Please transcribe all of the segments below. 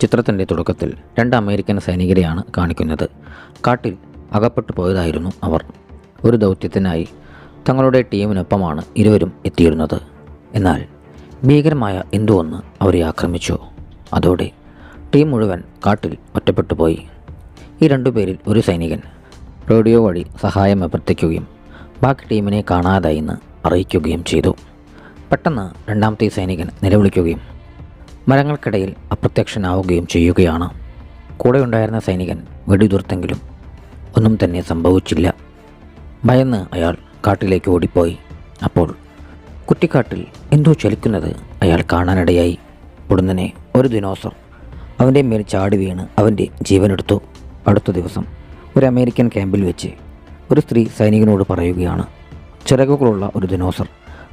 ചിത്രത്തിന്റെ തുടക്കത്തിൽ രണ്ട് അമേരിക്കൻ സൈനികരെയാണ് കാണിക്കുന്നത്. കാട്ടിൽ അകപ്പെട്ടു പോയതായിരുന്നു അവർ. ഒരു ദൗത്യത്തിനായി തങ്ങളുടെ ടീമിനൊപ്പമാണ് ഇരുവരും എത്തിയിരുന്നത്. എന്നാൽ ഭീകരമായ എന്തോ ഒന്ന് അവരെ ആക്രമിച്ചു? അതോടെ ടീം മുഴുവൻ കാട്ടിൽ ഒറ്റപ്പെട്ടു പോയി. ഈ രണ്ടുപേരിൽ ഒരു സൈനികൻ റേഡിയോ വഴി സഹായം അഭ്യർത്ഥിക്കുകയും ബാക്കി ടീമിനെ കാണാതായി എന്ന് അറിയിക്കുകയും ചെയ്തു. പെട്ടെന്ന് രണ്ടാമത്തെ സൈനികൻ നിലവിളിക്കുകയും മരങ്ങൾക്കിടയിൽ അപ്രത്യക്ഷനാവുകയും ചെയ്യുകയാണ്. കൂടെ ഉണ്ടായിരുന്ന സൈനികൻ വെടിതുർത്തെങ്കിലും ഒന്നും തന്നെ സംഭവിച്ചില്ല. ഭയന്ന് അയാൾ കാട്ടിലേക്ക് ഓടിപ്പോയി. അപ്പോൾ കുറ്റിക്കാട്ടിൽ എന്തോ ചലിക്കുന്നത് അയാൾ കാണാനിടയായി. ഉടനെ ഒരു ദിനോസർ അവന്റെ മേൽ ചാടി വീണ് അവന്റെ ജീവനെടുത്തു. അടുത്ത ദിവസം ഒരു അമേരിക്കൻ ക്യാമ്പിൽ വെച്ച് ഒരു സ്ത്രീ സൈനികനോട് പറയുകയാണ് ചിറകുകളുള്ള ഒരു ദിനോസർ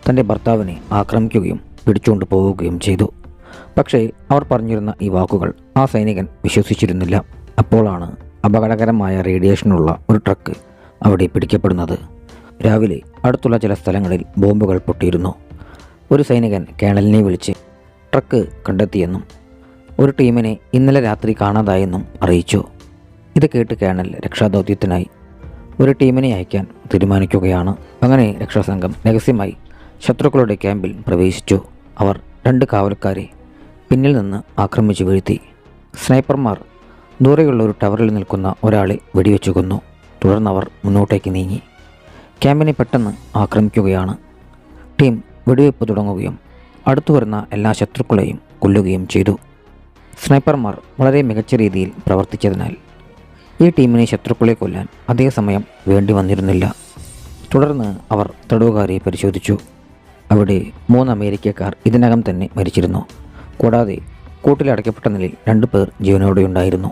തന്റെ ഭർത്താവിനെ ആക്രമിക്കുകയും പിടിച്ചുകൊണ്ട് പോവുകയും ചെയ്തു. പക്ഷേ അവർ പറഞ്ഞിരുന്ന ഈ വാക്കുകൾ ആ സൈനികൻ വിശ്വസിച്ചിരുന്നില്ല. അപ്പോഴാണ് അപകടകരമായ റേഡിയേഷനുള്ള ഒരു ട്രക്ക് അവിടെ പിടിക്കപ്പെടുന്നത്. രാവിലെ അടുത്തുള്ള ചില സ്ഥലങ്ങളിൽ ബോംബുകൾ പൊട്ടിയിരുന്നു. ഒരു സൈനികൻ കേണലിനെ വിളിച്ച് ട്രക്ക് കണ്ടെത്തിയെന്നും ഒരു ടീമിനെ ഇന്നലെ രാത്രി കാണാതായെന്നും അറിയിച്ചു. ഇത് കേട്ട് കേണൽ രക്ഷാദൗത്യത്തിനായി ഒരു ടീമിനെ അയക്കാൻ തീരുമാനിക്കുകയാണ്. അങ്ങനെ രക്ഷാസംഘം രഹസ്യമായി ശത്രുക്കളുടെ ക്യാമ്പിൽ പ്രവേശിച്ചു. അവർ രണ്ട് കാവൽക്കാരെ പിന്നിൽ നിന്ന് ആക്രമിച്ചു വീഴ്ത്തി. സ്നൈപ്പർമാർ ദൂരെയുള്ള ഒരു ടവറിൽ നിൽക്കുന്ന ഒരാളെ വെടിവെച്ചു കൊന്നു. തുടർന്ന് അവർ മുന്നോട്ടേക്ക് നീങ്ങി. ക്യാമ്പിനെ പെട്ടെന്ന് ആക്രമിക്കുകയാണ്. ടീം വെടിവെപ്പ് തുടങ്ങുകയും അടുത്തു വരുന്ന എല്ലാ ശത്രുക്കളെയും കൊല്ലുകയും ചെയ്തു. സ്നൈപ്പർമാർ വളരെ മികച്ച രീതിയിൽ പ്രവർത്തിച്ചതിനാൽ ഈ ടീമിനെ ശത്രുക്കളെ കൊല്ലാൻ അധിക സമയം വേണ്ടി വന്നിരുന്നില്ല. തുടർന്ന് അവർ തടവുകാരെ പരിശോധിച്ചു. അവിടെ മൂന്ന് അമേരിക്കക്കാർ ഇതിനകം തന്നെ മരിച്ചിരുന്നു. കൂടാതെ കൂട്ടിലടയ്ക്കപ്പെട്ട നിലയിൽ രണ്ടു പേർ ജീവനോടെയുണ്ടായിരുന്നു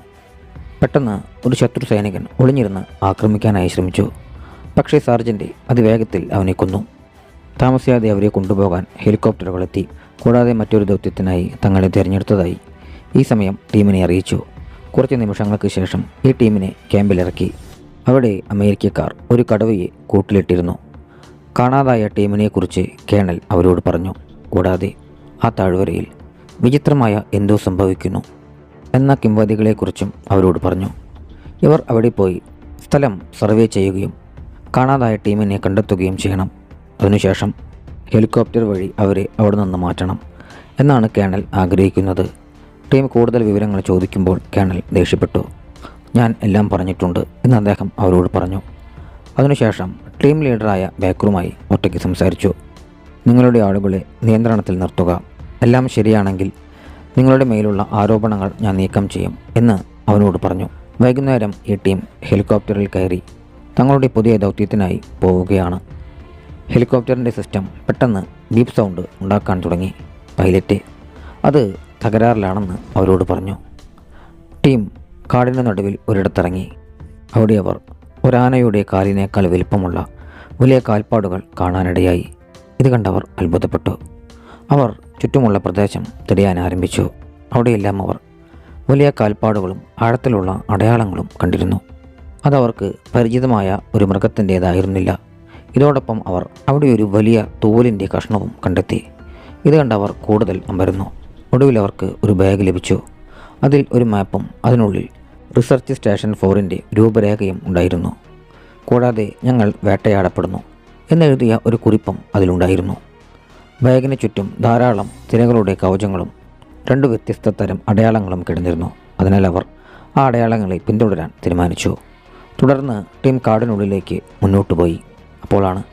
പെട്ടെന്ന് ഒരു ശത്രു സൈനികൻ ഒളിഞ്ഞിരുന്ന് ആക്രമിക്കാനായി ശ്രമിച്ചു. പക്ഷേ സാർജന്റ് അതിവേഗത്തിൽ അവനെ കൊന്നു. താമസിയാതെ അവരെ കൊണ്ടുപോകാൻ ഹെലികോപ്റ്ററുകളെത്തി കൂടാതെ മറ്റൊരു ദൗത്യത്തിനായി തങ്ങളെ തിരഞ്ഞെടുത്തതായി ഈ സമയം ടീമിനെ അറിയിച്ചു. കുറച്ച് നിമിഷങ്ങൾക്ക് ശേഷം ഈ ടീമിനെ ക്യാമ്പിലിറക്കി. അവിടെ അമേരിക്കക്കാർ ഒരു കടവയെ കൂട്ടിലിട്ടിരുന്നു. കാണാതായ ടീമിനെക്കുറിച്ച് കേണൽ അവരോട് പറഞ്ഞു. കൂടാതെ ആ താഴ്വരയിൽ വിചിത്രമായ എന്തോ സംഭവിക്കുന്നു എന്ന കിംവദികളെക്കുറിച്ചും അവരോട് പറഞ്ഞു. ഇവർ അവിടെ പോയി സ്ഥലം സർവേ ചെയ്യുകയും കാണാതായ ടീമിനെ കണ്ടെത്തുകയും ചെയ്യണം. അതിനുശേഷം ഹെലികോപ്റ്റർ വഴി അവരെ അവിടെ നിന്ന് മാറ്റണം എന്നാണ് കേണൽ ആഗ്രഹിക്കുന്നത്. ടീം കൂടുതൽ വിവരങ്ങൾ ചോദിക്കുമ്പോൾ കേണൽ ദേഷ്യപ്പെട്ടു. ഞാൻ എല്ലാം പറഞ്ഞിട്ടുണ്ട് എന്ന് അദ്ദേഹം അവരോട് പറഞ്ഞു. അതിനുശേഷം ടീം ലീഡറായ ബേക്കറുമായി ഒറ്റയ്ക്ക് സംസാരിച്ചു. നിങ്ങളുടെ ആളുകളെ നിയന്ത്രണത്തിൽ നിർത്തുക. എല്ലാം ശരിയാണെങ്കിൽ നിങ്ങളുടെ മേലുള്ള ആരോപണങ്ങൾ ഞാൻ നീക്കം ചെയ്യും എന്ന് അവനോട് പറഞ്ഞു. വൈകുന്നേരം ഈ ടീം ഹെലികോപ്റ്ററിൽ കയറി തങ്ങളുടെ പുതിയ ദൗത്യത്തിനായി പോവുകയാണ്. ഹെലികോപ്റ്ററിന്റെ സിസ്റ്റം പെട്ടെന്ന് ബീപ് സൗണ്ട് ഉണ്ടാക്കാൻ തുടങ്ങി. പൈലറ്റ് അത് തകരാറിലാണെന്ന് അവരോട് പറഞ്ഞു. ടീം കാടിന്റെ നടുവിൽ ഒരിടത്തിറങ്ങി. അവിടെ അവർ ഒരാനയുടെ കാലിനേക്കാൾ വലിപ്പമുള്ള വലിയ കാൽപ്പാടുകൾ കാണാനിടയായി. ഇത് കണ്ടവർ അത്ഭുതപ്പെട്ടു. അവർ ചുറ്റുമുള്ള പ്രദേശം തിരയാൻ ആരംഭിച്ചു. അവിടെയെല്ലാം അവർ വലിയ കാൽപ്പാടുകളും ആഴത്തിലുള്ള അടയാളങ്ങളും കണ്ടിരുന്നു. അതവർക്ക് പരിചിതമായ ഒരു മൃഗത്തിന്റേതായിരുന്നില്ല. ഇതോടൊപ്പം അവർ അവിടെ ഒരു വലിയ തോലിന്റെ കഷ്ണവും കണ്ടെത്തി. ഇത് കണ്ടവർ കൂടുതൽ അമ്പരുന്നു. ഒടുവിൽ അവർക്ക് ഒരു ബാഗ് ലഭിച്ചു. അതിൽ ഒരു മാപ്പും അതിനുള്ളിൽ റിസർച്ച് സ്റ്റേഷൻ ഫോറിന്റെ രൂപരേഖയും ഉണ്ടായിരുന്നു. കൂടാതെ ഞങ്ങൾ വേട്ടയാടപ്പെടുന്നു എന്നെഴുതിയ ഒരു കുറിപ്പും അതിലുണ്ടായിരുന്നു. ബാഗിന് ചുറ്റും ധാരാളം തിരകളുടെ കവചങ്ങളും രണ്ട് വ്യത്യസ്ത തരം അടയാളങ്ങളും കിടന്നിരുന്നു. അതിനാൽ അവർ ആ അടയാളങ്ങളെ പിന്തുടരാൻ തീരുമാനിച്ചു. തുടർന്ന് ടീം കാടിനുള്ളിലേക്ക് മുന്നോട്ട് പോയി. അപ്പോഴാണ്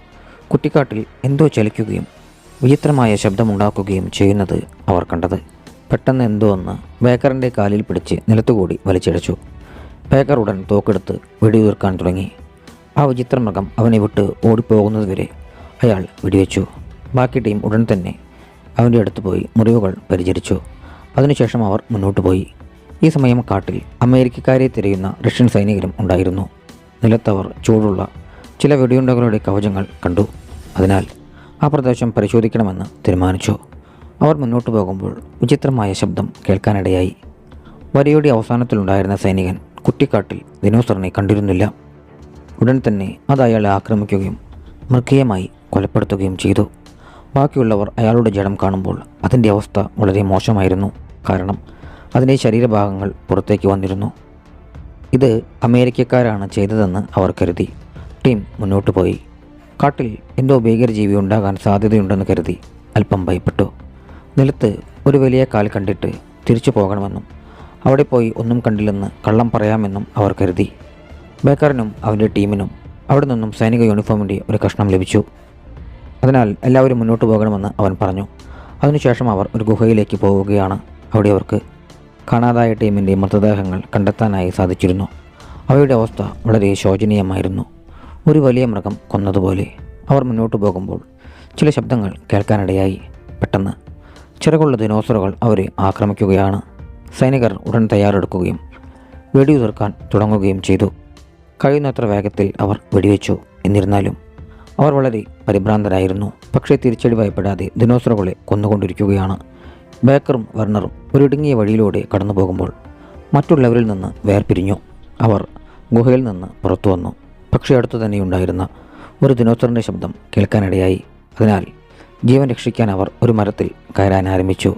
കുട്ടിക്കാട്ടിൽ എന്തോ ചലിക്കുകയും വിചിത്രമായ ശബ്ദമുണ്ടാക്കുകയും ചെയ്യുന്നത് അവർ കണ്ടത്. പെട്ടെന്ന് എന്തോ ഒന്ന് ബേക്കറിന്റെ കാലിൽ പിടിച്ച് നിലത്തുകൂടി വലിച്ചിഴച്ചു. ബേക്കർ ഉടൻ തോക്കെടുത്ത് വെടിയുതിർക്കാൻ തുടങ്ങി. ആ വിചിത്ര മൃഗം അവനെ വിട്ട് ഓടിപ്പോകുന്നതുവരെ അയാൾ വെടിവെച്ചു. ബാക്കി ടീം ഉടൻ തന്നെ അവന്റെ അടുത്ത് പോയി മുറിവുകൾ പരിചരിച്ചു. അതിനുശേഷം അവർ മുന്നോട്ട് പോയി. ഈ സമയം കാട്ടിൽ അമേരിക്കക്കാരെ തിരയുന്ന റഷ്യൻ സൈനികരും ഉണ്ടായിരുന്നു. നിലത്തവർ ചൂടുള്ള ചില വെടിയുണ്ടകളുടെ കവചങ്ങൾ കണ്ടു. അതിനാൽ ആ പ്രദേശം പരിശോധിക്കണമെന്ന് തീരുമാനിച്ചു. അവർ മുന്നോട്ട് പോകുമ്പോൾ വിചിത്രമായ ശബ്ദം കേൾക്കാനിടയായി. വരയുടെ അവസാനത്തിലുണ്ടായിരുന്ന സൈനികൻ കുട്ടിക്കാട്ടിൽ ദിനോസറിനെ കണ്ടിരുന്നില്ല. ഉടൻ തന്നെ അത് അയാളെ ആക്രമിക്കുകയും മൃഗീയമായി കൊലപ്പെടുത്തുകയും ചെയ്തു. ബാക്കിയുള്ളവർ അയാളുടെ ജഡം കാണുമ്പോൾ അതിന്റെ അവസ്ഥ വളരെ മോശമായിരുന്നു. കാരണം അതിന്റെ ശരീരഭാഗങ്ങൾ പുറത്തേക്ക് വന്നിരുന്നു. ഇത് അമേരിക്കക്കാരാണ് ചെയ്തതെന്ന് അവർ കരുതി. ടീം മുന്നോട്ട് പോയി. കാട്ടിൽ എന്തോ ഭീകരജീവി ഉണ്ടാകാൻ സാധ്യതയുണ്ടെന്ന് കരുതി അല്പം ഭയപ്പെട്ടു. നിലത്ത് ഒരു വലിയ കാൽ കണ്ടിട്ട് തിരിച്ചു പോകണമെന്നും അവിടെ പോയി ഒന്നും കണ്ടില്ലെന്ന് കള്ളം പറയാമെന്നും അവർ കരുതി. ബേക്കറിനും അവന്റെ ടീമിനും അവിടെ നിന്നും സൈനിക യൂണിഫോമിന്റെ ഒരു കഷ്ണം ലഭിച്ചു. അതിനാൽ എല്ലാവരും മുന്നോട്ട് പോകണമെന്ന് അവൻ പറഞ്ഞു. അതിനുശേഷം അവർ ഒരു ഗുഹയിലേക്ക് പോവുകയാണ്. അവിടെ അവർക്ക് കാണാതായ ടീമിന്റെ മൃതദേഹങ്ങൾ കണ്ടെത്താനായി സാധിച്ചിരുന്നു. അവയുടെ അവസ്ഥ വളരെ ശോചനീയമായിരുന്നു. ഒരു വലിയ മൃഗം കൊന്നതുപോലെ അവർ മുന്നോട്ട് പോകുമ്പോൾ ചില ശബ്ദങ്ങൾ കേൾക്കാനിടയായി. പെട്ടെന്ന് ചിറകുള്ള ദിനോസറുകൾ അവരെ ആക്രമിക്കുകയാണ്. സൈനികർ ഉടൻ തയ്യാറെടുക്കുകയും വെടിയുതിർക്കാൻ തുടങ്ങുകയും ചെയ്തു. കഴിയുന്നത്ര വേഗത്തിൽ അവർ വെടിവെച്ചു. എന്നിരുന്നാലും അവർ വളരെ പരിഭ്രാന്തരായിരുന്നു. പക്ഷേ തിരിച്ചടി ഭയപ്പെടാതെ ദിനോസറുകളെ കൊന്നുകൊണ്ടിരിക്കുകയാണ്. ബേക്കറും വെർണറും ഒരിടുങ്ങിയ വഴിയിലൂടെ കടന്നു പോകുമ്പോൾ മറ്റുള്ളവരിൽ നിന്ന് വേർപിരിഞ്ഞു. അവർ ഗുഹയിൽ നിന്ന് പുറത്തു വന്നു. പക്ഷേ അടുത്തു തന്നെയുണ്ടായിരുന്ന ഒരു ദിനോസറിന്റെ ശബ്ദം കേൾക്കാനിടയായി. അതിനാൽ ജീവൻ രക്ഷിക്കാൻ അവർ ഒരു മരത്തിൽ കയറാൻ ആരംഭിച്ചു.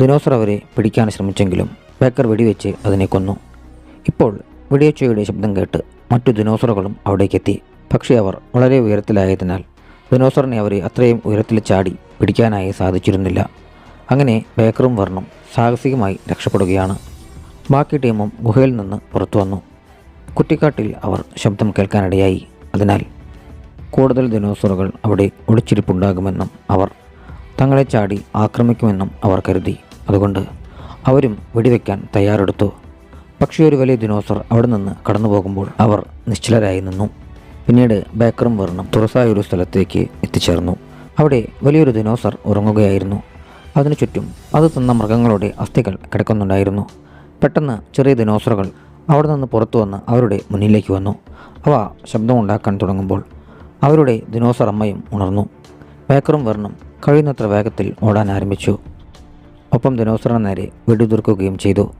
ദിനോസർ അവരെ പിടിക്കാൻ ശ്രമിച്ചെങ്കിലും ബേക്കർ വെടിവെച്ച് അതിനെ കൊന്നു. ഇപ്പോൾ വെടിയച്ചയുടെ ശബ്ദം കേട്ട് മറ്റു ദിനോസറുകളും അവിടേക്കെത്തി. പക്ഷേ അവർ വളരെ ഉയരത്തിലായതിനാൽ ദിനോസറിനെ അവരെ അത്രയും ഉയരത്തിൽ ചാടി പിടിക്കാനായി സാധിച്ചിരുന്നില്ല. അങ്ങനെ ബേക്കറും വർണും സാഹസികമായി രക്ഷപ്പെടുകയാണ്. ബാക്കി ടീമും ഗുഹയിൽ നിന്ന് പുറത്തു വന്നു. കുറ്റിക്കാട്ടിൽ അവർ ശബ്ദം കേൾക്കാനിടയായി. അതിനാൽ കൂടുതൽ ദിനോസറുകൾ അവിടെ ഒളിച്ചിരിപ്പുണ്ടാകുമെന്നും അവർ തങ്ങളെ ചാടി ആക്രമിക്കുമെന്നും അവർ കരുതി. അതുകൊണ്ട് അവരും വെടിവെക്കാൻ തയ്യാറെടുത്തു. പക്ഷേ ഒരു വലിയ ദിനോസർ അവിടെ നിന്ന് കടന്നു പോകുമ്പോൾ അവർ നിശ്ചലരായി നിന്നു. പിന്നീട് ബേക്കറും വർണം തുറസായ ഒരു സ്ഥലത്തേക്ക് എത്തിച്ചേർന്നു. അവിടെ വലിയൊരു ദിനോസർ ഉറങ്ങുകയായിരുന്നു. അതിനു ചുറ്റും അത് തന്ന മൃഗങ്ങളുടെ അസ്ഥികൾ കിടക്കുന്നുണ്ടായിരുന്നു. പെട്ടെന്ന് ചെറിയ ദിനോസറുകൾ അവിടെ നിന്ന് പുറത്തു വന്ന് അവരുടെ മുന്നിലേക്ക് വന്നു. അവ ശബ്ദമുണ്ടാക്കാൻ തുടങ്ങുമ്പോൾ അവരുടെ ദിനോസർ അമ്മയും ഉണർന്നു. ബേക്കറും വർണം കഴിയുന്നത്ര വേഗത്തിൽ ഓടാൻ ആരംഭിച്ചു. ഒപ്പം ദിനോസറിന് നേരെ വെടിതുർക്കുകയും ചെയ്തു.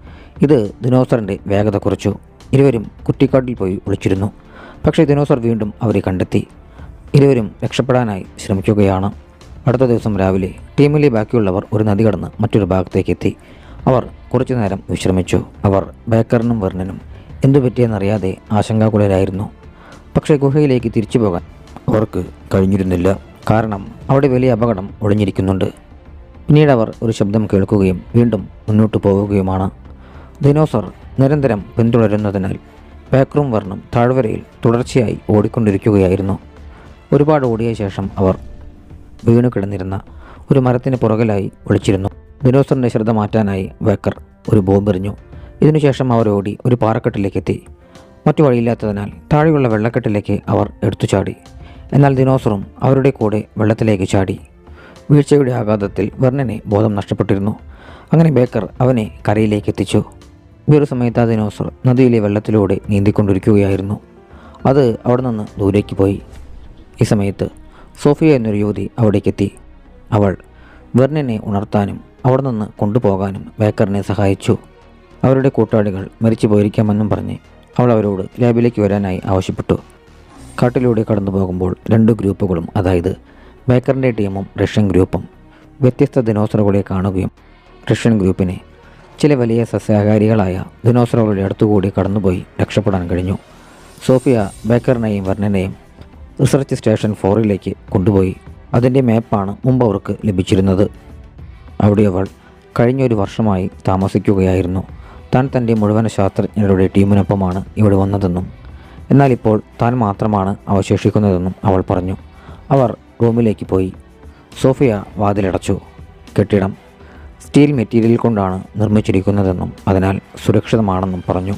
ഇത് ദിനോസറിന്റെ വേഗത കുറച്ചു. ഇരുവരും കുറ്റിക്കാട്ടിൽ പോയി ഒളിച്ചിരുന്നു. പക്ഷേ ദിനോസർ വീണ്ടും അവരെ കണ്ടെത്തി. ഇരുവരും രക്ഷപ്പെടാനായി ശ്രമിക്കുകയാണ്. അടുത്ത ദിവസം രാവിലെ ടീമിലെ ബാക്കിയുള്ളവർ ഒരു നദി കടന്ന് മറ്റൊരു ഭാഗത്തേക്ക് എത്തി. അവർ കുറച്ചു നേരം വിശ്രമിച്ചു. അവർ ബേക്കറിനും വെർണനും എന്തു പറ്റിയെന്നറിയാതെ ആശങ്കാകുലരായിരുന്നു. പക്ഷേ ഗുഹയിലേക്ക് തിരിച്ചു പോകാൻ അവർക്ക് കഴിഞ്ഞിരുന്നില്ല. കാരണം അവിടെ വലിയ അപകടം ഒളിഞ്ഞിരിക്കുന്നുണ്ട്. പിന്നീട് അവർ ഒരു ശബ്ദം കേൾക്കുകയും വീണ്ടും മുന്നോട്ട് പോവുകയുമാണ്. ദിനോസർ നിരന്തരം പിന്തുടരുന്നതിനാൽ ബേക്കറും വർണം താഴ്വരയിൽ തുടർച്ചയായി ഓടിക്കൊണ്ടിരിക്കുകയായിരുന്നു. ഒരുപാട് ഓടിയ ശേഷം അവർ വീണു കിടന്നിരുന്ന ഒരു മരത്തിന് പുറകിലായി ഒളിച്ചിരുന്നു. ദിനോസറിന്റെ ശ്രദ്ധ മാറ്റാനായി ബേക്കർ ഒരു ബോംബെറിഞ്ഞു ഇതിനുശേഷം അവർ ഓടി ഒരു പാറക്കെട്ടിലേക്ക് എത്തി. മറ്റു വഴിയില്ലാത്തതിനാൽ താഴെയുള്ള വെള്ളക്കെട്ടിലേക്ക് അവർ എടുത്തു ചാടി. എന്നാൽ ദിനോസറും അവരുടെ കൂടെ വെള്ളത്തിലേക്ക് ചാടി. വീഴ്ചയുടെ ആഘാതത്തിൽ വർണനെ ബോധം നഷ്ടപ്പെട്ടിരുന്നു. അങ്ങനെ ബേക്കർ അവനെ കരയിലേക്ക് എത്തിച്ചു. ഈ ഒരു സമയത്ത് ആ ദിനോസർ നദിയിലെ വെള്ളത്തിലൂടെ നീന്തിക്കൊണ്ടിരിക്കുകയായിരുന്നു. അത് അവിടെ നിന്ന് ദൂരേക്ക് പോയി. ഈ സമയത്ത് സോഫിയ എന്നൊരു യുവതി അവിടേക്കെത്തി. അവൾ വെർണിനെ ഉണർത്താനും അവിടെ നിന്ന് കൊണ്ടുപോകാനും ബേക്കറിനെ സഹായിച്ചു. അവരുടെ കൂട്ടാളികൾ മരിച്ചു പോയിരിക്കാമെന്നും പറഞ്ഞ് അവൾ അവരോട് ലാബിലേക്ക് വരാനായി ആവശ്യപ്പെട്ടു. കാട്ടിലൂടെ കടന്നു പോകുമ്പോൾ രണ്ട് ഗ്രൂപ്പുകളും അതായത് ബേക്കറിന്റെ ടീമും റഷ്യൻ ഗ്രൂപ്പും വ്യത്യസ്ത ദിനോസറുകളെ കാണുകയും റഷ്യൻ ഗ്രൂപ്പിനെ ചില വലിയ സസ്യാഹാരികളായ ദിനോസറുകളുടെ അടുത്തുകൂടി കടന്നുപോയി രക്ഷപ്പെടാൻ കഴിഞ്ഞു. സോഫിയ ബേക്കറിനെയും വർണനെയും റിസർച്ച് സ്റ്റേഷൻ ഫോറിലേക്ക് കൊണ്ടുപോയി. അതിന്റെ മാപ്പാണ് മുമ്പ് അവർക്ക് ലഭിച്ചിരുന്നത്. അവിടെ അവൾ കഴിഞ്ഞൊരു വർഷമായി താമസിക്കുകയായിരുന്നു. താൻ തന്റെ മുഴുവൻ ശാസ്ത്രജ്ഞരുടെ ടീമിനൊപ്പമാണ് ഇവിടെ വന്നതെന്നും എന്നാൽ ഇപ്പോൾ താൻ മാത്രമാണ് അവശേഷിക്കുന്നതെന്നും അവൾ പറഞ്ഞു. അവർ റൂമിലേക്ക് പോയി. സോഫിയ വാതിലടച്ചു. കെട്ടിടം സ്റ്റീൽ മെറ്റീരിയൽ കൊണ്ടാണ് നിർമ്മിച്ചിരിക്കുന്നതെന്നും അതിനാൽ സുരക്ഷിതമാണെന്നും പറഞ്ഞു.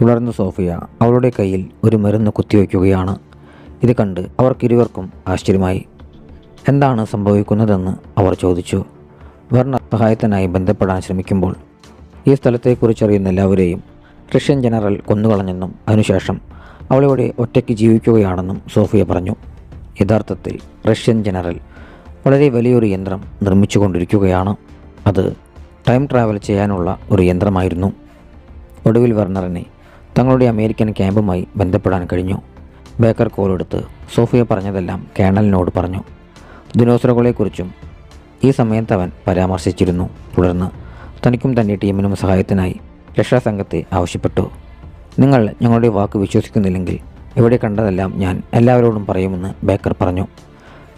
തുടർന്ന് സോഫിയ അവളുടെ കയ്യിൽ ഒരു മരുന്ന് കുത്തിവയ്ക്കുകയാണ്. ഇത് കണ്ട് അവർക്കിരുവർക്കും ആശ്ചര്യമായി. എന്താണ് സംഭവിക്കുന്നതെന്ന് അവർ ചോദിച്ചു. വർണ സഹായത്തിനായി ബന്ധപ്പെടാൻ ശ്രമിക്കുമ്പോൾ ഈ സ്ഥലത്തെക്കുറിച്ചറിയുന്ന എല്ലാവരെയും റഷ്യൻ ജനറൽ കൊന്നുകളഞ്ഞെന്നും അതിനുശേഷം അവളിവിടെ ഒറ്റയ്ക്ക് ജീവിക്കുകയാണെന്നും സോഫിയ പറഞ്ഞു. യഥാർത്ഥത്തിൽ റഷ്യൻ ജനറൽ വളരെ വലിയൊരു യന്ത്രം നിർമ്മിച്ചുകൊണ്ടിരിക്കുകയാണ്. അത് ടൈം ട്രാവൽ ചെയ്യാനുള്ള ഒരു യന്ത്രമായിരുന്നു. ഒടുവിൽ വെർണറിനെ തങ്ങളുടെ അമേരിക്കൻ ക്യാമ്പുമായി ബന്ധപ്പെടാൻ കഴിഞ്ഞു. ബേക്കർ കോൾ എടുത്ത് സോഫിയ പറഞ്ഞതെല്ലാം കേണലിനോട് പറഞ്ഞു. ദിനോസറുകളെക്കുറിച്ചും ഈ സമയത്ത് അവൻ പരാമർശിച്ചിരുന്നു. തുടർന്ന് തനിക്കും തന്റെ ടീമിനും സഹായത്തിനായി രക്ഷാസംഘത്തെ ആവശ്യപ്പെട്ടു. നിങ്ങൾ ഞങ്ങളുടെ വാക്ക് വിശ്വസിക്കുന്നില്ലെങ്കിൽ ഇവിടെ കണ്ടതെല്ലാം ഞാൻ എല്ലാവരോടും പറയുമെന്ന് ബേക്കർ പറഞ്ഞു.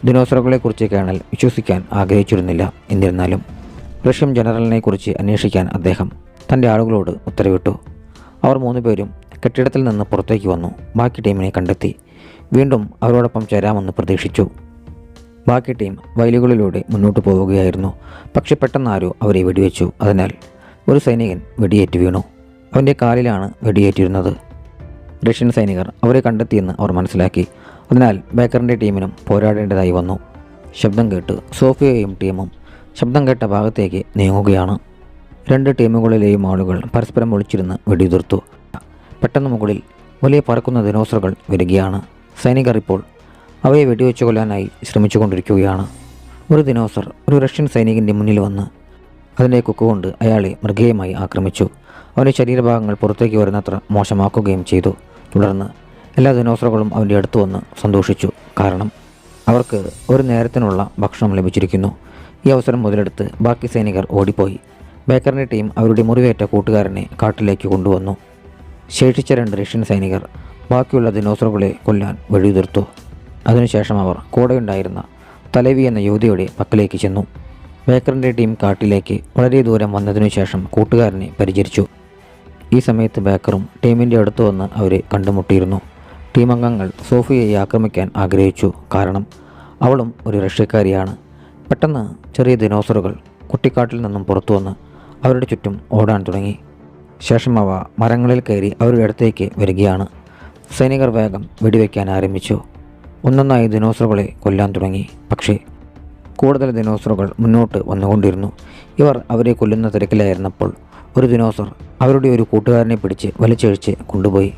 ദിനോസറുകളെക്കുറിച്ച് കേണൽ വിശ്വസിക്കാൻ ആഗ്രഹിച്ചിരുന്നില്ല. എന്നിരുന്നാലും റഷ്യൻ ജനറലിനെക്കുറിച്ച് അന്വേഷിക്കാൻ അദ്ദേഹം തന്റെ ആളുകളോട് ഉത്തരവിട്ടു. അവർ മൂന്നുപേരും കെട്ടിടത്തിൽ നിന്ന് പുറത്തേക്ക് വന്നു. ബാക്കി ടീമിനെ കണ്ടെത്തി. വീണ്ടും അവരോടൊപ്പം ചേരാമെന്ന് പ്രതീക്ഷിച്ചു. ബാക്കി ടീം വയലുകളിലൂടെ മുന്നോട്ട് പോവുകയായിരുന്നു. പക്ഷെ പെട്ടെന്ന് ആരോ അവരെ വെടിവെച്ചു. അതിനാൽ ഒരു സൈനികൻ വെടിയേറ്റ് വീണു. അവന്റെ കാലിലാണ് വെടിയേറ്റിരുന്നത്. റഷ്യൻ സൈനികർ അവരെ കണ്ടെത്തിയെന്ന് അവർ മനസ്സിലാക്കി. അതിനാൽ ബേക്കറിന്റെ ടീമിനും പോരാടേണ്ടതായി വന്നു. ശബ്ദം കേട്ട് സോഫിയയും ടീമും ശബ്ദം കേട്ട ഭാഗത്തേക്ക് നീങ്ങുകയാണ്. രണ്ട് ടീമുകളിലെയും ആളുകൾ പരസ്പരം ഒളിച്ചിരുന്ന് വെടിയുതിർത്തു. പെട്ടെന്ന് മുകളിൽ വലിയ പറക്കുന്ന ദിനോസറുകൾ വരികയാണ്. സൈനികർ ഇപ്പോൾ അവയെ വെടിവെച്ചു കൊല്ലാനായി ശ്രമിച്ചുകൊണ്ടിരിക്കുകയാണ്. ഒരു ദിനോസർ ഒരു റഷ്യൻ സൈനികന്റെ മുന്നിൽ വന്ന് അതിനെ കുക്കുകൊണ്ട് അയാളെ മൃഗീയമായി ആക്രമിച്ചു. അവന്റെ ശരീരഭാഗങ്ങൾ പുറത്തേക്ക് വരുന്നത്ര മോശമാക്കുകയും ചെയ്തു. തുടർന്ന് എല്ലാ ദിനോസറുകളും അവന്റെ അടുത്ത് വന്ന് സന്തോഷിച്ചു. കാരണം അവർക്ക് ഒരു നേരത്തിനുള്ള ഭക്ഷണം ലഭിച്ചിരിക്കുന്നു. ഈ അവസരം മുതലെടുത്ത് ബാക്കി സൈനികർ ഓടിപ്പോയി. ബേക്കറിന്റെ ടീം അവരുടെ മുറിവേറ്റ കൂട്ടുകാരനെ കാട്ടിലേക്ക് കൊണ്ടുവന്നു. ശേഷിച്ച രണ്ട് റഷ്യൻ സൈനികർ ബാക്കിയുള്ള ദിനോസറുകളെ കൊല്ലാൻ വഴിയുതിർത്തു. അതിനുശേഷം അവർ കൂടെയുണ്ടായിരുന്ന തലവി എന്ന യുവതിയുടെ പക്കലേക്ക് ചെന്നു. ബേക്കറിന്റെ ടീം കാട്ടിലേക്ക് വളരെ ദൂരം വന്നതിനു ശേഷം കൂട്ടുകാരനെ പരിചരിച്ചു. ഈ സമയത്ത് ബേക്കറും ടീമിന്റെ അടുത്ത് വന്ന് അവരെ കണ്ടുമുട്ടിയിരുന്നു. ടീം അംഗങ്ങൾ സോഫിയയെ ആക്രമിക്കാൻ ആഗ്രഹിച്ചു. കാരണം അവളും ഒരു റഷ്യക്കാരിയാണ്. പെട്ടെന്ന് ചെറിയ ദിനോസറുകൾ കുട്ടിക്കാട്ടിൽ നിന്നും പുറത്തു വന്ന് അവരുടെ ചുറ്റും ഓടാൻ തുടങ്ങി. ശേഷം അവ മരങ്ങളിൽ കയറി അവരുടെ അടുത്തേക്ക് വരികയാണ്. സൈനികർ വേഗം വെടിവെക്കാൻ ആരംഭിച്ചു. ഒന്നൊന്നായി ദിനോസറുകളെ കൊല്ലാൻ തുടങ്ങി. പക്ഷേ കൂടുതൽ ദിനോസറുകൾ മുന്നോട്ട് വന്നുകൊണ്ടിരുന്നു. ഇവർ അവരെ കൊല്ലുന്ന തിരക്കിലായിരുന്നപ്പോൾ ഒരു ദിനോസർ അവരുടെ ഒരു കൂട്ടുകാരനെ പിടിച്ച് വലിച്ചഴിച്ച് കൊണ്ടുപോയി.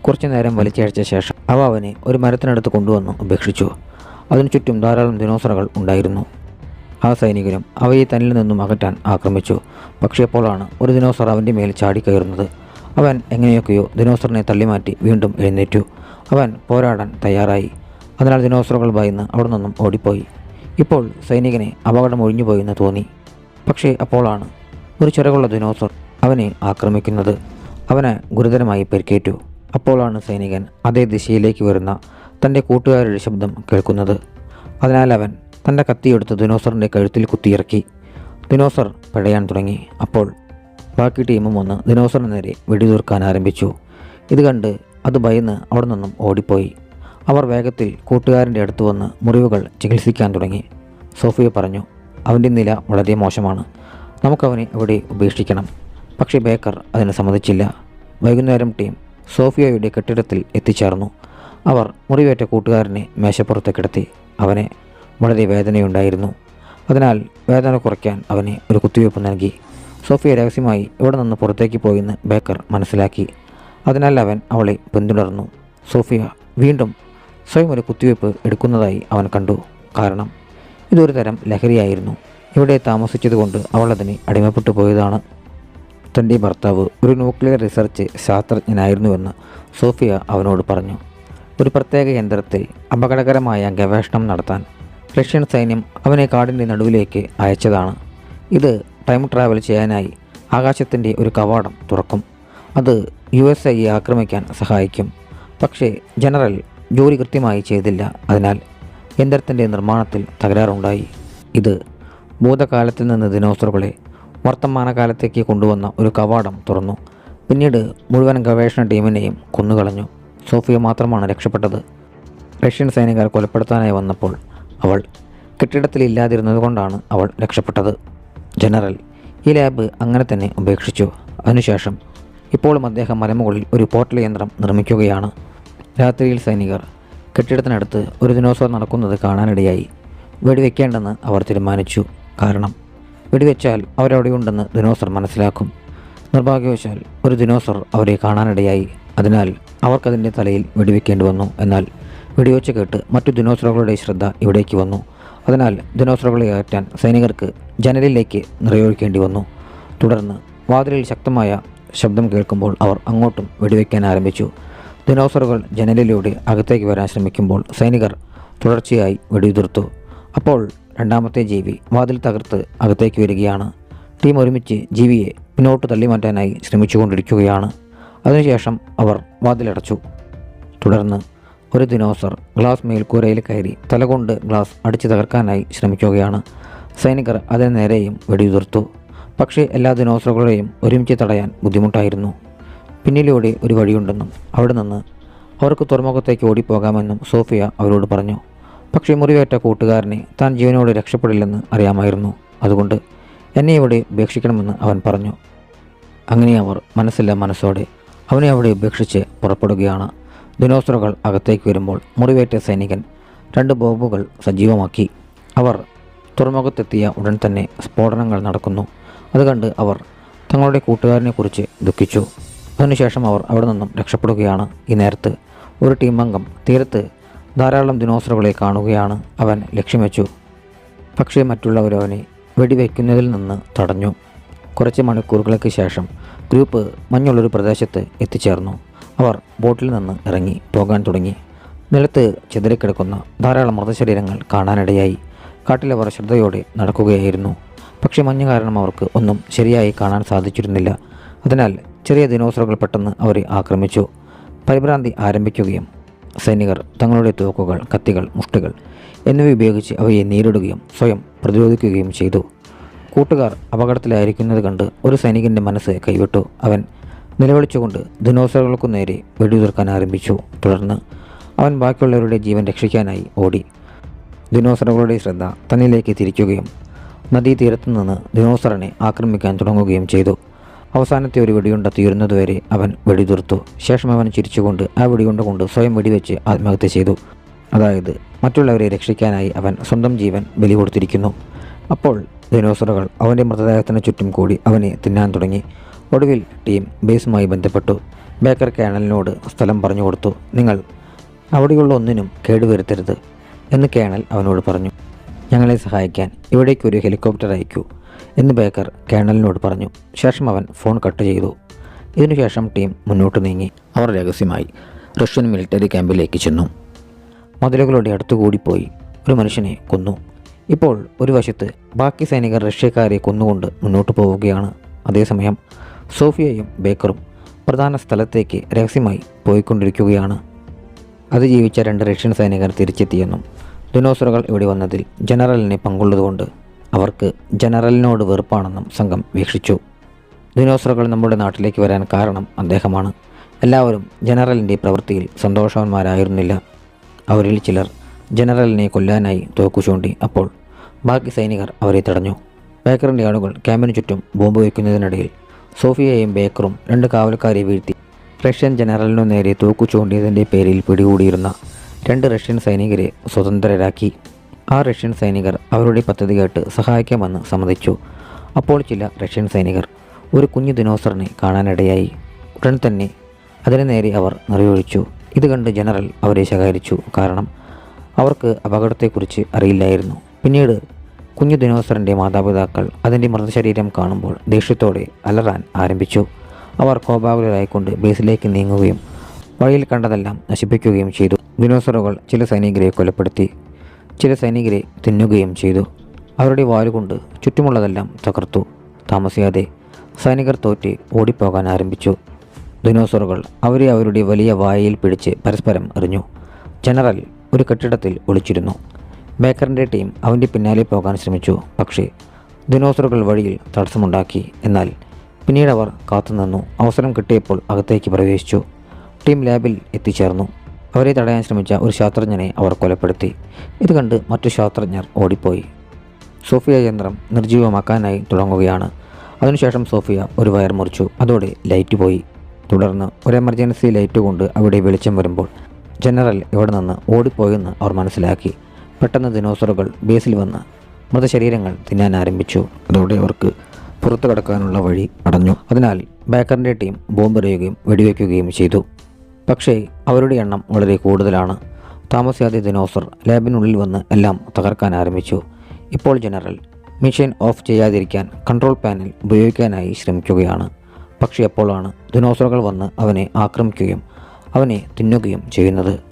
കുറച്ചു നേരം വലിച്ചഴിച്ച ശേഷം അവ അവനെ ഒരു മരത്തിനടുത്ത് കൊണ്ടുവന്ന് ഉപേക്ഷിച്ചു. അതിനു ചുറ്റും ധാരാളം ദിനോസറുകൾ ഉണ്ടായിരുന്നു. ആ സൈനികനും അവയെ തന്നിൽ നിന്നും അകറ്റാൻ ആക്രമിച്ചു. പക്ഷേ അപ്പോഴാണ് ഒരു ദിനോസർ അവന്റെ മേൽ ചാടിക്കയറുന്നത് അവൻ എങ്ങനെയൊക്കെയോ ദിനോസറിനെ തള്ളിമാറ്റി വീണ്ടും എഴുന്നേറ്റു. അവൻ പോരാടാൻ തയ്യാറായി. അതിനാൽ ദിനോസറുകൾ ഭയന്ന് അവിടെ നിന്നും ഓടിപ്പോയി. ഇപ്പോൾ സൈനികനെ അപകടം ഒഴിഞ്ഞുപോയെന്ന് തോന്നി. പക്ഷേ അപ്പോഴാണ് ഒരു ചിറകുള്ള ദിനോസർ അവനെ ആക്രമിക്കുന്നത്. അവന് ഗുരുതരമായി പരിക്കേറ്റു. അപ്പോഴാണ് സൈനികൻ അതേ ദിശയിലേക്ക് വരുന്ന തന്റെ കൂട്ടുകാരുടെ ശബ്ദം കേൾക്കുന്നത്. അതിനാൽ അവൻ തന്റെ കത്തിയെടുത്ത് ദിനോസറിന്റെ കഴുത്തിൽ കുത്തിയിറക്കി. ദിനോസർ പിഴയാൻ തുടങ്ങി. അപ്പോൾ ബാക്കി ടീമും വന്ന് ദിനോസറിന് നേരെ വെടിതീർക്കാൻ ആരംഭിച്ചു. ഇത് കണ്ട് അത് ഭയന്ന് അവിടെ നിന്നും ഓടിപ്പോയി. അവർ വേഗത്തിൽ കൂട്ടുകാരന്റെ അടുത്ത് വന്ന് മുറിവുകൾ ചികിത്സിക്കാൻ തുടങ്ങി. സോഫിയ പറഞ്ഞു അവന്റെ നില വളരെ മോശമാണ്. നമുക്കവനെ ഇവിടെ ഉപേക്ഷിക്കണം. പക്ഷേ ബേക്കർ അതിന് സമ്മതിച്ചില്ല. വൈകുന്നേരം ടീം സോഫിയയുടെ കെട്ടിടത്തിൽ എത്തിച്ചേർന്നു. അവർ മുറിവേറ്റ കൂട്ടുകാരനെ മേശപ്പുറത്ത് കിടത്തി അവനെ വളരെ വേദനയുണ്ടായിരുന്നു. അതിനാൽ വേദന കുറയ്ക്കാൻ അവന് ഒരു കുത്തിവയ്പ് നൽകി. സോഫിയ രഹസ്യമായി ഇവിടെ നിന്ന് പുറത്തേക്ക് പോയെന്ന് ബേക്കർ മനസ്സിലാക്കി. അതിനാൽ അവൻ അവളെ പിന്തുടർന്നു. സോഫിയ വീണ്ടും സ്വയം ഒരു കുത്തിവയ്പ് എടുക്കുന്നതായി അവൻ കണ്ടു. കാരണം ഇതൊരു തരം ലഹരിയായിരുന്നു. ഇവിടെ താമസിച്ചതുകൊണ്ട് അവൾ അതിന് അടിമപ്പെട്ടു പോയതാണ്. തന്റെ ഭർത്താവ് ഒരു ന്യൂക്ലിയർ റിസർച്ച് ശാസ്ത്രജ്ഞനായിരുന്നുവെന്ന് സോഫിയ അവനോട് പറഞ്ഞു. ഒരു പ്രത്യേക യന്ത്രത്തിൽ അപകടകരമായ ഗവേഷണം നടത്താൻ റഷ്യൻ സൈന്യം അവനെ കാടിന്റെ നടുവിലേക്ക് അയച്ചതാണ്. ഇത് ടൈം ട്രാവൽ ചെയ്യാനായി ആകാശത്തിന്റെ ഒരു കവാടം തുറക്കും. അത് യു എസ് ഐയെ ആക്രമിക്കാൻ സഹായിക്കും. പക്ഷേ ജനറൽ ജോലി കൃത്യമായി ചെയ്തില്ല. അതിനാൽ യന്ത്രത്തിന്റെ നിർമ്മാണത്തിൽ തകരാറുണ്ടായി. ഇത് ഭൂതകാലത്തിൽ നിന്ന് ദിനോസറുകളെ വർത്തമാനകാലത്തേക്ക് കൊണ്ടുവന്ന ഒരു കവാടം തുറന്നു. പിന്നീട് മുഴുവൻ ഗവേഷണ ടീമിനെയും കൊന്നുകളഞ്ഞു. സോഫിയ മാത്രമാണ് രക്ഷപ്പെട്ടത്. റഷ്യൻ സൈനികർ കൊലപ്പെടുത്താനായി വന്നപ്പോൾ അവൾ കെട്ടിടത്തിലില്ലാതിരുന്നതുകൊണ്ടാണ് അവൾ രക്ഷപ്പെട്ടത്. ജനറൽ ഈ ലാബ് അങ്ങനെ തന്നെ ഉപേക്ഷിച്ചു. അതിനുശേഷം ഇപ്പോഴും അദ്ദേഹം മലമുകളിൽ ഒരു പോർട്ടൽ യന്ത്രം നിർമ്മിക്കുകയാണ്. രാത്രിയിൽ സൈനികർ കെട്ടിടത്തിനടുത്ത് ഒരു ദിനോസർ നടക്കുന്നത് കാണാനിടയായി. വെടിവെക്കേണ്ടെന്ന് അവർ തീരുമാനിച്ചു. കാരണം വെടിവെച്ചാൽ അവരവിടെയുണ്ടെന്ന് ദിനോസർ മനസ്സിലാക്കും. നിർഭാഗ്യവശാൽ ഒരു ദിനോസർ അവരെ കാണാനിടയായി. അതിനാൽ അവർക്കതിന്റെ തലയിൽ വെടിവെക്കേണ്ടി വന്നു. എന്നാൽ വെടിവെച്ച് കേട്ട് മറ്റു ദിനോസറുകളുടെ ശ്രദ്ധ ഇവിടേക്ക് വന്നു. അതിനാൽ ദിനോസറുകളെ അകറ്റാൻ സൈനികർക്ക് ജനലിലേക്ക് നിറയൊഴിക്കേണ്ടി വന്നു. തുടർന്ന് വാതിലിൽ ശക്തമായ ശബ്ദം കേൾക്കുമ്പോൾ അവർ അങ്ങോട്ടും വെടിവെക്കാൻ ആരംഭിച്ചു. ദിനോസറുകൾ ജനലിലൂടെ അകത്തേക്ക് വരാൻ ശ്രമിക്കുമ്പോൾ സൈനികർ തുടർച്ചയായി വെടിയുതിർത്തു. അപ്പോൾ രണ്ടാമത്തെ ജീവി വാതിൽ തകർത്ത് അകത്തേക്ക് വരികയാണ്. ടീം ഒരുമിച്ച് ജീവിയെ പിന്നോട്ട് തള്ളിമാറ്റാനായി ശ്രമിച്ചുകൊണ്ടിരിക്കുകയാണ്. അതിനുശേഷം അവർ വാതിലടച്ചു. തുടർന്ന് ഒരു ദിനോസർ ഗ്ലാസ് മേൽക്കൂരയിൽ കയറി തലകൊണ്ട് ഗ്ലാസ് അടിച്ചു തകർക്കാനായി ശ്രമിക്കുകയാണ്. സൈനികർ അതിന് നേരെയും വെടിയുതിർത്തു. പക്ഷേ എല്ലാ ദിനോസറുകളെയും ഒരുമിച്ച് തടയാൻ ബുദ്ധിമുട്ടായിരുന്നു. പിന്നിലൂടെ ഒരു വഴിയുണ്ടെന്നും അവിടെ നിന്ന് അവർക്ക് തുറമുഖത്തേക്ക് ഓടിപ്പോകാമെന്നും സോഫിയ അവരോട് പറഞ്ഞു. പക്ഷേ മുറിവേറ്റ കൂട്ടുകാരനെ താൻ ജീവനോട് രക്ഷപ്പെടില്ലെന്ന് അറിയാമായിരുന്നു. അതുകൊണ്ട് എന്നെ ഇവിടെ ഉപേക്ഷിക്കണമെന്ന് അവൻ പറഞ്ഞു. അങ്ങനെ അവർ മനസ്സില്ല മനസ്സോടെ അവനെ അവിടെ ഉപേക്ഷിച്ച് പുറപ്പെടുകയാണ്. ദിനോസറുകൾ അകത്തേക്ക് വരുമ്പോൾ മുറിവേറ്റ സൈനികൻ രണ്ട് ബോംബുകൾ സജീവമാക്കി. അവർ തുറമുഖത്തെത്തിയ ഉടൻ തന്നെ സ്ഫോടനങ്ങൾ നടക്കുന്നു. അത് കണ്ട് അവർ തങ്ങളുടെ കൂട്ടുകാരനെക്കുറിച്ച് ദുഃഖിച്ചു. അതിനുശേഷം അവർ അവിടെ നിന്നും രക്ഷപ്പെടുകയാണ്. ഈ നേരത്ത് ഒരു ടീം അംഗം തീരത്ത് ധാരാളം ദിനോസറുകളെ കാണുകയാണ് അവൻ ലക്ഷ്യം വെച്ചു. പക്ഷേ മറ്റുള്ളവർ അവനെ വെടിവെക്കുന്നതിൽ നിന്ന് തടഞ്ഞു. കുറച്ച് മണിക്കൂറുകൾക്ക് ശേഷം ഗ്രൂപ്പ് മഞ്ഞുള്ളൊരു പ്രദേശത്ത് എത്തിച്ചേർന്നു. അവർ ബോട്ടിൽ നിന്ന് ഇറങ്ങി പോകാൻ തുടങ്ങി. നിലത്ത് ചിതറിക്കിടക്കുന്ന ധാരാളം മൃതശരീരങ്ങൾ കാണാനിടയായി. കാട്ടിലവർ ശ്രദ്ധയോടെ നടക്കുകയായിരുന്നു. പക്ഷേ മഞ്ഞ് കാരണം അവർക്ക് ഒന്നും ശരിയായി കാണാൻ സാധിച്ചിരുന്നില്ല. അതിനാൽ ചെറിയ ദിനോസറുകൾ പെട്ടെന്ന് അവരെ ആക്രമിച്ചു. പരിഭ്രാന്തി ആരംഭിക്കുകയും സൈനികർ തങ്ങളുടെ തോക്കുകൾ കത്തികൾ മുഷ്ടികൾ എന്നിവ ഉപയോഗിച്ച് അവയെ നേരിടുകയും സ്വയം പ്രതിരോധിക്കുകയും ചെയ്തു. കൂട്ടുകാർ അപകടത്തിലായിരിക്കുന്നത് കണ്ട് ഒരു സൈനികന്റെ മനസ്സ് കൈവിട്ടു. അവൻ നിലവിളിച്ചുകൊണ്ട് ദിനോസറുകൾക്കു നേരെ വെടിയുതിർക്കാൻ ആരംഭിച്ചു. തുടർന്ന് അവൻ ബാക്കിയുള്ളവരുടെ ജീവൻ രക്ഷിക്കാനായി ഓടി. ദിനോസറുകളുടെ ശ്രദ്ധ തന്നിലേക്ക് തിരിക്കുകയും നദീതീരത്തു നിന്ന് ദിനോസറിനെ ആക്രമിക്കാൻ തുടങ്ങുകയും ചെയ്തു. അവസാനത്തെ ഒരു വെടിയുണ്ട തീരുന്നതുവരെ അവൻ വെടിതീർത്തു ശേഷം അവൻ ചിരിച്ചുകൊണ്ട് ആ വെടിയുണ്ട കൊണ്ട് സ്വയം വെടിവെച്ച് ആത്മഹത്യ ചെയ്തു. അതായത് മറ്റുള്ളവരെ രക്ഷിക്കാനായി അവൻ സ്വന്തം ജീവൻ ബലി കൊടുത്തിരിക്കുന്നു അപ്പോൾ ദിനോസറുകൾ അവന്റെ മൃതദേഹത്തിന് ചുറ്റും കൂടി അവനെ തിന്നാൻ തുടങ്ങി. ഒടുവിൽ ടീം ബേസുമായി ബന്ധപ്പെട്ടു. ബേക്കർ കേണലിനോട് സ്ഥലം പറഞ്ഞു കൊടുത്തു. നിങ്ങൾ അവിടെയുള്ള ഒന്നിനും കേടുവരുത്തരുത് എന്ന് കേണൽ അവനോട് പറഞ്ഞു. ഞങ്ങളെ സഹായിക്കാൻ ഇവിടേക്ക് ഒരു ഹെലികോപ്റ്റർ അയക്കൂ എന്ന് ബേക്കർ കേണലിനോട് പറഞ്ഞു. ശേഷം അവൻ ഫോൺ കട്ട് ചെയ്തു. ഇതിനുശേഷം ടീം മുന്നോട്ട് നീങ്ങി. അവർ രഹസ്യമായി റഷ്യൻ മിലിറ്ററി ക്യാമ്പിലേക്ക് ചെന്നു. മതിലുകളുടെ അടുത്തുകൂടിപ്പോയി ഒരു മനുഷ്യനെ കൊന്നു. ഇപ്പോൾ ഒരു വശത്ത് ബാക്കി സൈനികർ റഷ്യക്കാരെ കൊന്നുകൊണ്ട് മുന്നോട്ട് പോവുകയാണ്. അതേസമയം സോഫിയയും ബേക്കറും പ്രധാന സ്ഥലത്തേക്ക് രഹസ്യമായി പോയിക്കൊണ്ടിരിക്കുകയാണ്. അതിജീവിച്ച രണ്ട് റഷ്യൻ സൈനികർ തിരിച്ചെത്തിയെന്നും ദിനോസറുകൾ ഇവിടെ വന്നതിൽ ജനറലിനെ പങ്കുള്ളതുകൊണ്ട് അവർക്ക് ജനറലിനോട് വെറുപ്പാണെന്നും സംഘം വീക്ഷിച്ചു. ദിനോസറുകൾ നമ്മുടെ നാട്ടിലേക്ക് വരാൻ കാരണം അദ്ദേഹമാണ്. എല്ലാവരും ജനറലിന്റെ പ്രവൃത്തിയിൽ സന്തോഷവാന്മാരായിരുന്നില്ല. അവരിൽ ചിലർ ജനറലിനെ കൊല്ലാനായി തോക്കു ചൂണ്ടി അപ്പോൾ ബാക്കി സൈനികർ അവരെ തടഞ്ഞു. ബേക്കറിന്റെ ആളുകൾ ക്യാമ്പിന് ചുറ്റും ബോംബ് വയ്ക്കുന്നതിനിടയിൽ സോഫിയയും ബേക്കറും രണ്ട് കാവൽക്കാരെ വീഴ്ത്തി. റഷ്യൻ ജനറലിനു നേരെ തൂക്കു ചൂണ്ടിയതിന്റെ പേരിൽ പിടികൂടിയിരുന്ന രണ്ട് റഷ്യൻ സൈനികരെ സ്വതന്ത്രരാക്കി. ആ റഷ്യൻ സൈനികർ അവരുടെ പദ്ധതി കേട്ട് സഹായിക്കാമെന്ന് സമ്മതിച്ചു. അപ്പോൾ ചില റഷ്യൻ സൈനികർ ഒരു കുഞ്ഞു ദിനോസറിനെ കാണാനിടയായി. ഉടൻ തന്നെ അതിനു നേരെ അവർ നിറയൊഴിച്ചു ഇത് കണ്ട് ജനറൽ അവരെ ശകാരിച്ചു. കാരണം അവർക്ക് അപകടത്തെക്കുറിച്ച് അറിയില്ലായിരുന്നു. പിന്നീട് കുഞ്ഞു ദിനോസറിന്റെ മാതാപിതാക്കൾ അതിന്റെ മൃതശരീരം കാണുമ്പോൾ ദേഷ്യത്തോടെ അലറാൻ ആരംഭിച്ചു. അവർ കോപാകുലരായിക്കൊണ്ട് ബേസിലേക്ക് നീങ്ങുകയും വഴിയിൽ കണ്ടതെല്ലാം നശിപ്പിക്കുകയും ചെയ്തു. ദിനോസറുകൾ ചില സൈനികരെ കൊലപ്പെടുത്തി ചില സൈനികരെ തിന്നുകയും ചെയ്തു. അവരുടെ വാലുകൊണ്ട് ചുറ്റുമുള്ളതെല്ലാം തകർത്തു. താമസിയാതെ സൈനികർ തോറ്റ് ഓടിപ്പോകാൻ ആരംഭിച്ചു. ദിനോസറുകൾ അവരെ അവരുടെ വലിയ വായയിൽ പിടിച്ച് പരസ്പരം എറിഞ്ഞു. ജനറൽ ഒരു കെട്ടിടത്തിൽ ഒളിച്ചിരുന്നു. ബേക്കറിന്റെ ടീം അവന്റെ പിന്നാലെ പോകാൻ ശ്രമിച്ചു. പക്ഷേ ദിനോസറുകൾ വഴിയിൽ തടസ്സമുണ്ടാക്കി. എന്നാൽ പിന്നീട് അവർ കാത്തുനിന്നു അവസരം കിട്ടിയപ്പോൾ അകത്തേക്ക് പ്രവേശിച്ചു. ടീം ലാബിൽ എത്തിച്ചേർന്നു. അവരെ തടയാൻ ശ്രമിച്ച ഒരു ശാസ്ത്രജ്ഞനെ അവർ കൊലപ്പെടുത്തി. ഇത് കണ്ട് മറ്റു ശാസ്ത്രജ്ഞർ ഓടിപ്പോയി. സോഫിയ യന്ത്രം നിർജീവമാക്കാനായി തുടങ്ങുകയാണ്. അതിനുശേഷം സോഫിയ ഒരു വയർ മുറിച്ചു. അതോടെ ലൈറ്റ് പോയി. തുടർന്ന് ഒരു എമർജൻസി ലൈറ്റ് കൊണ്ട് അവിടെ വെളിച്ചം വരുമ്പോൾ ജനറൽ ഇവിടെ നിന്ന് ഓടിപ്പോയെന്ന് അവർ മനസ്സിലാക്കി. പെട്ടെന്ന് ദിനോസറുകൾ ബേസിൽ വന്ന് മൃതശരീരങ്ങൾ തിന്നാൻ ആരംഭിച്ചു. അതോടെ അവർക്ക് പുറത്തു കടക്കാനുള്ള വഴി അടഞ്ഞു അതിനാൽ ബേക്കറിന്റെ ടീം ബോംബെറിയുകയും വെടിവെക്കുകയും ചെയ്തു. പക്ഷേ അവരുടെ എണ്ണം വളരെ കൂടുതലാണ്. താമസിയാതെ ദിനോസർ ലാബിനുള്ളിൽ വന്ന് എല്ലാം തകർക്കാൻ ആരംഭിച്ചു. ഇപ്പോൾ ജനറൽ മെഷീൻ ഓഫ് ചെയ്യാതിരിക്കാൻ കൺട്രോൾ പാനൽ ഉപയോഗിക്കാനായി ശ്രമിക്കുകയാണ്. പക്ഷേ അപ്പോഴാണ് ദിനോസറുകൾ വന്ന് അവനെ ആക്രമിക്കുകയും അവനെ തിന്നുകയും ചെയ്യുന്നത്.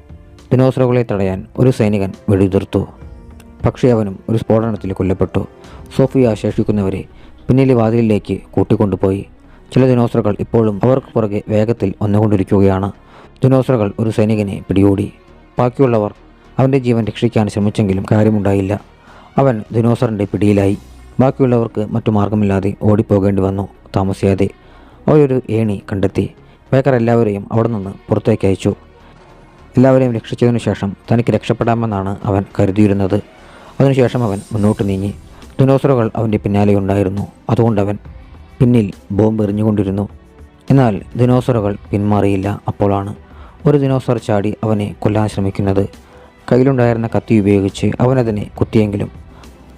ദിനോസറുകളെ തടയാൻ ഒരു സൈനികൻ വെടിയുതിർത്തു. പക്ഷേ അവനും ഒരു സ്ഫോടനത്തിൽ കൊല്ലപ്പെട്ടു. സോഫിയ ശേഷിക്കുന്നവരെ പിന്നിലെ വാതിലിലേക്ക് കൂട്ടിക്കൊണ്ടുപോയി. ചില ദിനോസറുകൾ ഇപ്പോഴും അവർക്ക് പുറകെ വേഗത്തിൽ വന്നുകൊണ്ടിരിക്കുകയാണ്. ദിനോസറുകൾ ഒരു സൈനികനെ പിടികൂടി. ബാക്കിയുള്ളവർ അവന്റെ ജീവൻ രക്ഷിക്കാൻ ശ്രമിച്ചെങ്കിലും കാര്യമുണ്ടായില്ല. അവൻ ദിനോസറിന്റെ പിടിയിലായി. ബാക്കിയുള്ളവർക്ക് മറ്റു മാർഗമില്ലാതെ ഓടിപ്പോകേണ്ടി വന്നു താമസിയാതെ. അവരൊരു ഏണി കണ്ടെത്തി. ബേക്കർ എല്ലാവരെയും അവിടെ നിന്ന് പുറത്തേക്ക് അയച്ചു. എല്ലാവരെയും രക്ഷിച്ചതിനു ശേഷം തനിക്ക് രക്ഷപ്പെടാമെന്നാണ് അവൻ കരുതിയിരുന്നത്. അതിനുശേഷം അവൻ മുന്നോട്ട് നീങ്ങി. ദിനോസറുകൾ അവന്റെ പിന്നാലെയുണ്ടായിരുന്നു അതുകൊണ്ട് അവൻ പിന്നിൽ ബോംബ് എറിഞ്ഞുകൊണ്ടിരുന്നു. എന്നാൽ ദിനോസറുകൾ പിന്മാറിയില്ല. അപ്പോഴാണ് ഒരു ദിനോസർ ചാടി അവനെ കൊല്ലാൻ ശ്രമിക്കുന്നത്. കയ്യിലുണ്ടായിരുന്ന കത്തി ഉപയോഗിച്ച് അവനതിനെ കുത്തിയെങ്കിലും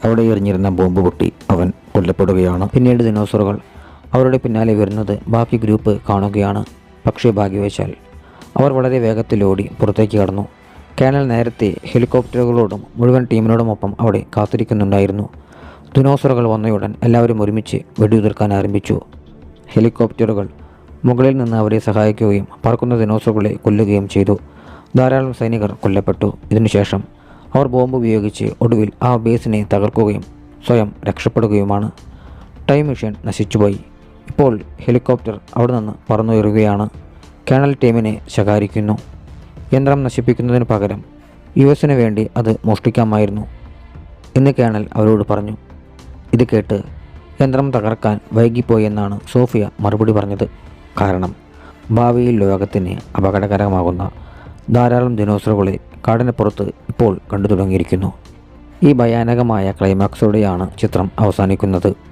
അവിടെ എറിഞ്ഞിരുന്ന ബോംബ് പൊട്ടി അവൻ കൊല്ലപ്പെടുകയാണ്. പിന്നീട് ദിനോസറുകൾ അവരുടെ പിന്നാലെ വരുന്നത് ബാക്കി ഗ്രൂപ്പ് കാണുകയാണ്. പക്ഷേ ഭാഗ്യവശാൽ അവർ വളരെ വേഗത്തിലോടി പുറത്തേക്ക് കടന്നു. കേണൽ നേരത്തെ ഹെലികോപ്റ്ററുകളോടും മുഴുവൻ ടീമിനോടുമൊപ്പം അവിടെ കാത്തിരിക്കുന്നുണ്ടായിരുന്നു. ദുനോസറുകൾ വന്നയുടൻ എല്ലാവരും ഒരുമിച്ച് വെടിയുതിർക്കാൻ ആരംഭിച്ചു. ഹെലികോപ്റ്ററുകൾ മുകളിൽ നിന്ന് അവരെ സഹായിക്കുകയും പറക്കുന്ന ദിനോസറുകളെ കൊല്ലുകയും ചെയ്തു. ധാരാളം സൈനികർ കൊല്ലപ്പെട്ടു. ഇതിനുശേഷം അവർ ബോംബ് ഉപയോഗിച്ച് ഒടുവിൽ ആ ബേസിനെ തകർക്കുകയും സ്വയം രക്ഷപ്പെടുകയുമാണ്. Time machine നശിച്ചുപോയി. ഇപ്പോൾ ഹെലികോപ്റ്റർ അവിടെ നിന്ന് പറന്നുയരുകയാണ്. കേണൽ ടീമിനെ ശകാരിക്കുന്നു. യന്ത്രം നശിപ്പിക്കുന്നതിന് പകരം യു എസിന് വേണ്ടി അത് മോഷ്ടിക്കാമായിരുന്നു എന്ന് കേണൽ അവരോട് പറഞ്ഞു. ഇത് കേട്ട് യന്ത്രം തകർക്കാൻ വൈകിപ്പോയെന്നാണ് സോഫിയ മറുപടി പറഞ്ഞത്. കാരണം ഭാവിയിൽ ലോകത്തിന് അപകടകരമാകുന്ന ധാരാളം ദിനോസറുകളെ കാടിന് പുറത്ത് ഇപ്പോൾ കണ്ടു തുടങ്ങിയിരിക്കുന്നു. ഈ ഭയാനകമായ ക്ലൈമാക്സോടെയാണ് ചിത്രം അവസാനിക്കുന്നത്.